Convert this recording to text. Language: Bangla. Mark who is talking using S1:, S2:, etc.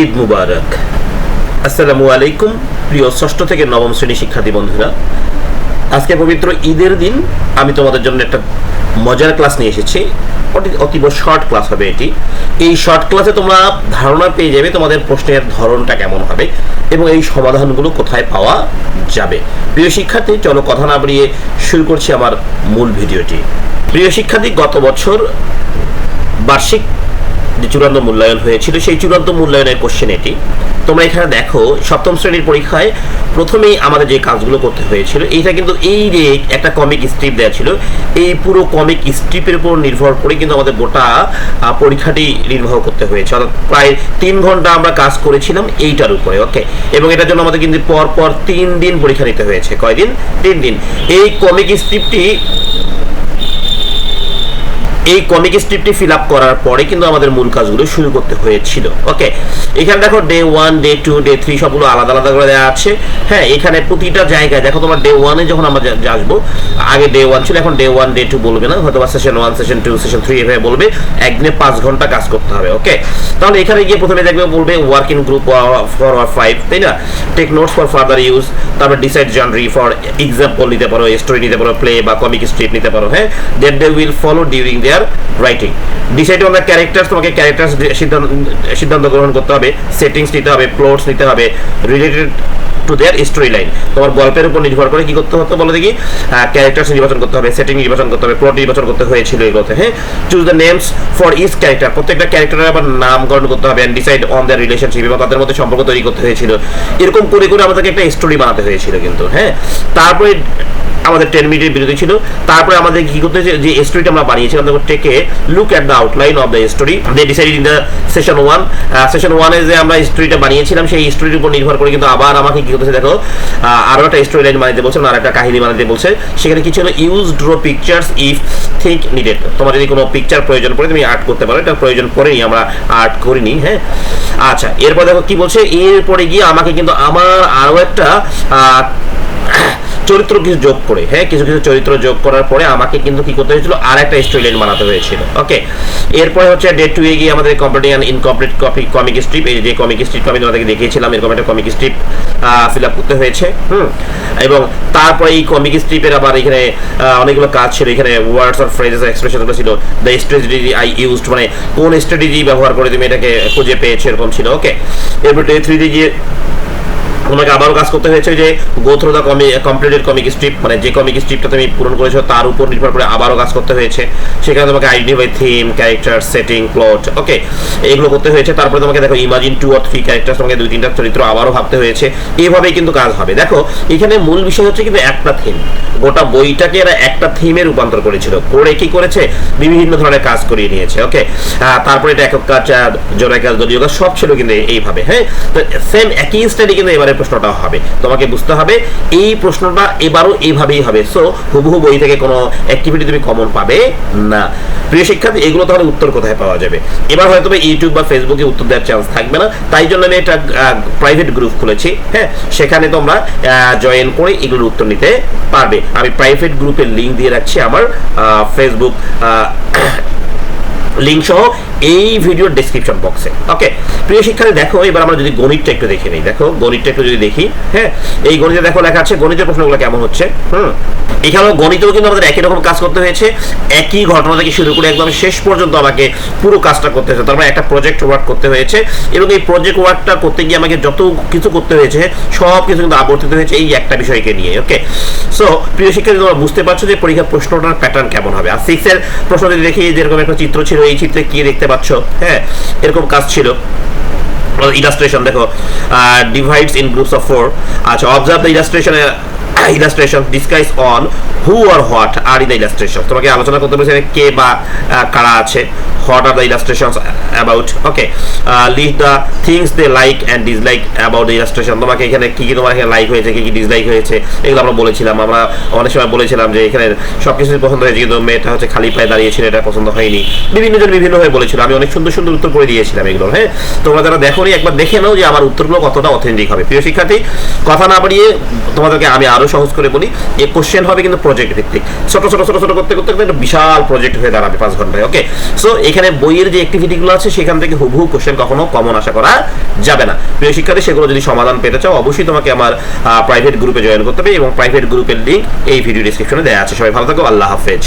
S1: ঈদ মুবারক। আসসালামু আলাইকুম, প্রিয় ষষ্ঠ থেকে নবম শ্রেণি শিক্ষার্থী বন্ধুরা। আজকে পবিত্র ঈদের দিন, আমি তোমাদের জন্য একটা মজার ক্লাস নিয়ে এসেছি। অতীব শর্ট ক্লাস হবে এটি। এই শর্ট ক্লাসে তোমরা ধারণা পেয়ে যাবে তোমাদের প্রশ্নের ধরনটা কেমন হবে এবং এই সমাধানগুলো কোথায় পাওয়া যাবে। প্রিয় শিক্ষার্থী, চলো কথা না বাড়িয়ে শুরু করছি আমার মূল ভিডিওটি। প্রিয় শিক্ষার্থী, গত বছর বার্ষিক যে চূড়ান্ত মূল্যায়ন হয়েছিল, সেই চূড়ান্ত মূল্যায়নের কোশ্চেন এটি। তোমরা এখানে দেখো, সপ্তম শ্রেণির পরীক্ষায় প্রথমেই আমাদের যে কাজগুলো করতে হয়েছিল, এইটা কিন্তু এই যে একটা কমিক স্ট্রিপ দেওয়া ছিল, এই পুরো কমিক স্ট্রিপের উপর নির্ভর করে কিন্তু আমাদের গোটা পরীক্ষাটি নির্বাহ করতে হয়েছে। অর্থাৎ প্রায় তিন ঘণ্টা আমরা কাজ করেছিলাম এইটার উপরে ওকে এবং এটার জন্য আমাদের কিন্তু পর পর তিন দিন পরীক্ষা নিতে হয়েছে। কয়দিন? তিন দিন। এই কমিক স্ট্রিপটি এই কমিক স্ট্রিপটি ফিল আপ করার পরে কিন্তু আমাদের মূল কাজগুলো শুরু করতে হয়েছিল। ওকে এখানে দেখো day one day two day three সবগুলো আলাদা আলাদা করে দেওয়া আছে। হ্যাঁ এখানে প্রতিটা জায়গায় দেখো তোমার ডে ওয়ানে যখন আমরা আসব, আগে ডে ওয়ান ছিল, এখন ডে ওয়ান ডে টু বলবে না হয়তো session one session two session three এভাবে বলবে। একদিনে পাঁচ ঘণ্টা কাজ করতে হবে ওকে তাহলে এখানে গিয়ে প্রথমে দেখবে বলবে work in group for five তাই না? Take notes for further use তারপর ডিসাইড জনরি ফর এক্সাম্পল নিতে পারো স্টোরি নিতে পারো প্লে বা কমিক স্ট্রিপ নিতে পারো হ্যাঁ? Then they will follow during their writing decide on the characters তোমাকে ক্যারেক্টার্স সিদ্ধান্ত গ্রহণ করতে হবে সেটিংস নিতে হবে প্লটস নিতে হবে related to their story line তোমার গল্পের উপর নির্ভর করে কি করতে হতো বলো দেখি? ক্যারেক্টার্স নির্বাচন করতে হবে সেটিং নির্বাচন করতে হবে প্লট নির্বাচন করতে হয়েছিল এগুলোতে হ্যাঁ? Choose the names for each character প্রত্যেকটা ক্যারেক্টারের আবার নামকরণ করতে হবে and decide on the relationship এবং তাদের মধ্যে সম্পর্ক তৈরি করতে হয়েছিল। এরকম করে করে আমাদেরকে একটা স্টোরি বানাতে হয়েছিল কিন্তু হ্যাঁ? তারপরে আমাদের টেন মিনিটের বিরতি ছিল। তারপরে আমাদের কি করতে যে স্টোরিটা আমরা বানিয়েছিলাম দেখো take look at the outline of the story they decide in the session one session ওয়ানে যে আমরা স্টোরিটা বানিয়েছিলাম সেই স্টোরির উপর নির্ভর করে কিন্তু আবার আমাকে কি করতেছে দেখো আহ, আরও একটা স্টোরি লাইন বানাতে বলছে আর একটা কাহিনী বানাতে বলছে। সেখানে কি ছিল? Use draw pictures if think needed তোমার যদি কোনো পিকচার প্রয়োজন পড়ে তুমি আর্ট করতে পারো। এটা প্রয়োজন পড়েনি আমরা আর্ট করিনি হ্যাঁ? আচ্ছা এরপর দেখো কি বলছে? এরপরে গিয়ে আমাকে কিন্তু আমার আরও একটা চরিত্র কিছু যোগ করে। হ্যাঁ কিছু কিছু চরিত্র যোগ করার পরে আমাকে কিন্তু কি করতে হয়েছিল? আর একটা স্টোরি লাইন বানাতে হয়েছিল। ওকে এরপরে হচ্ছে ডে টু এ গিয়ে আমাদের complete and incomplete copy comic strip এই যে কমিক স্ট্রিপ আমি তোমাদেরকে দেখিয়েছিলাম, এরকম একটা কমিক স্ট্রিপ ফিল আপ করতে হয়েছে, হুম? এবং তারপরে এই কমিক স্ট্রিপের আবার এখানে অনেকগুলো কাজ ছিল। এখানে ওয়ার্ডস অর ফ্রেজেস এক্সপ্রেশনগুলো ছিল। দ্য স্ট্র্যাটেজি আই ইউজড মানে কোন স্ট্র্যাটেজি ব্যবহার করে তুমি এটাকে খুঁজে পেয়েছ, এরকম ছিল। ওকে এরপর ডে থ্রি গিয়ে তোমাকে আবারও কাজ করতে হয়েছে যে go through the completed comic strip মানে যে কমিক স্ট্রিপটা তুমি পূরণ করেছ, তার উপর নির্ভর করে আবারও কাজ করতে হয়েছে। সেখানে তোমাকে identify theme character setting plot okay এগুলো করতে হয়েছে। তারপরে তোমাকে দেখো imagine two or three character তোমাকে দুই, তিনটা চরিত্র আবারও ভাবতে হয়েছে। এইভাবেই কিন্তু কাজ হবে। দেখো, এখানে মূল বিষয় হচ্ছে কিন্তু একটা থিম গোটা বইটাকে এরা একটা থিমে রূপান্তর করেছিল। করে কি করেছে? বিভিন্ন ধরনের কাজ করিয়ে নিয়েছে ওকে তারপরে এটা একক কাজ কাজ দলীয় কাজ সব ছিল কিন্তু এইভাবে হ্যাঁ? তো সেম একই স্টাডি কিন্তু এবারে প্রশ্নটা হবে। তোমাকে বুঝতে হবে, এই প্রশ্নটা এবারও এইভাবেই হবে। সো হুবহু বই থেকে কোনো অ্যাক্টিভিটি তুমি কমন পাবে না। প্রিয় শিক্ষার্থী, এগুলো তাহলে উত্তর কোথায় পাওয়া যাবে? এবার হয়তো ইউটিউব বা ফেসবুকে উত্তর দেওয়ার চান্স থাকবে না। তাই জন্য আমি একটা প্রাইভেট গ্রুপ খুলেছি হ্যাঁ? সেখানে তোমরা জয়েন করে এগুলোর উত্তর নিতে পারবে। আমি প্রাইভেট গ্রুপের লিঙ্ক দিয়ে রাখছি আমার ফেসবুক লিঙ্ক সহ। এই ভিডিওর ডেসক্রিপশন বক্সে ওকে প্রিয় শিক্ষার্থী, দেখো, এবার আমরা যদি গণিতটা একটু দেখে নিই। দেখো, গণিতটা একটু যদি দেখি হ্যাঁ এই গণিতে দেখো লেখা আছে, গণিতের প্রশ্নগুলো কেমন হচ্ছে? হুম, এখানেও গণিতেও কিন্তু আমাদের একই রকম কাজ করতে হয়েছে, একই ঘটনা থেকে শুরু করে একদম শেষ পর্যন্ত আমাকে পুরো কাজটা করতে হয়েছে। তারপরে একটা প্রজেক্ট ওয়ার্ক করতে হয়েছে এবং এই প্রজেক্ট ওয়ার্কটা করতে গিয়ে আমাকে যত কিছু করতে হয়েছে, সব কিছু কিন্তু আবর্তিত হয়েছে এই একটা বিষয়কে নিয়ে ওকে সো প্রিয় শিক্ষার্থী, তোমরা বুঝতে পারছ যে পরীক্ষার প্রশ্নটার প্যাটার্ন কেমন হবে। আর সিক্স এর প্রশ্ন যদি দেখি, যেরকম একটা চিত্র ছিল, এই চিত্রে কি দেখতে পাচ্ছ? হ্যাঁ এরকম কাজ ছিল। ইলাস্ট্রেশন দেখো। Divides in groups of four আচ্ছা observe the illustration illustration discuss on who are what are in the illustration তোমাকে আলোচনা করতে বলেছে কে বা কারা আছে। What are the illustrations about okay list the things they like and dislike about the illustration তোমাকে এখানে কি কি তোমার এখানে লাইক হয়েছে, কি কি ডিসলাইক হয়েছে, এগুলো আমরা বলেছিলাম। আমরা অনেক সময় বলেছিলাম যে এখানে সব কিছুই পছন্দ হয়েছে, কিন্তু মেয়েটা হচ্ছে খালি পায়ে দাঁড়িয়েছিল এটা পছন্দ হয়নি। বিভিন্ন জন বিভিন্ন হয়ে বলেছিল। আমি অনেক সুন্দর সুন্দর উত্তর করে দিয়েছিলাম এগুলো হ্যাঁ? তোমরা যারা দেখো একবার দেখে নাও যে আমার উত্তরগুলো কতটা অথেন্টিক হবে। প্রিয় শিক্ষার্থী, কথা না বাড়িয়ে তোমাদেরকে আমি আরও আরও সহজ করে বলি যে কোশ্চেন হবে কিন্তু প্রজেক্ট ভিত্তিক। ছোট ছোট ছোট ছোট করতে করতে একটা বিশাল প্রজেক্ট হয়ে দাঁড়াবে পাঁচ ঘন্টায় ওকে সো এখানে বইয়ের যে অ্যাক্টিভিটিগুলো আছে, সেখান থেকে হুবহু কোশ্চেন কখনো কমন আশা করা যাবে না। প্রিয় শিক্ষার্থী, সেগুলো যদি সমাধান পেতে চাও, অবশ্যই তোমাকে আমার প্রাইভেট গ্রুপে জয়েন করতে হবে এবং প্রাইভেট গ্রুপের লিঙ্ক এই ভিডিও ডিসক্রিপশনে দেওয়া আছে। সবাই ভালো থাকো, আল্লাহ হাফেজ।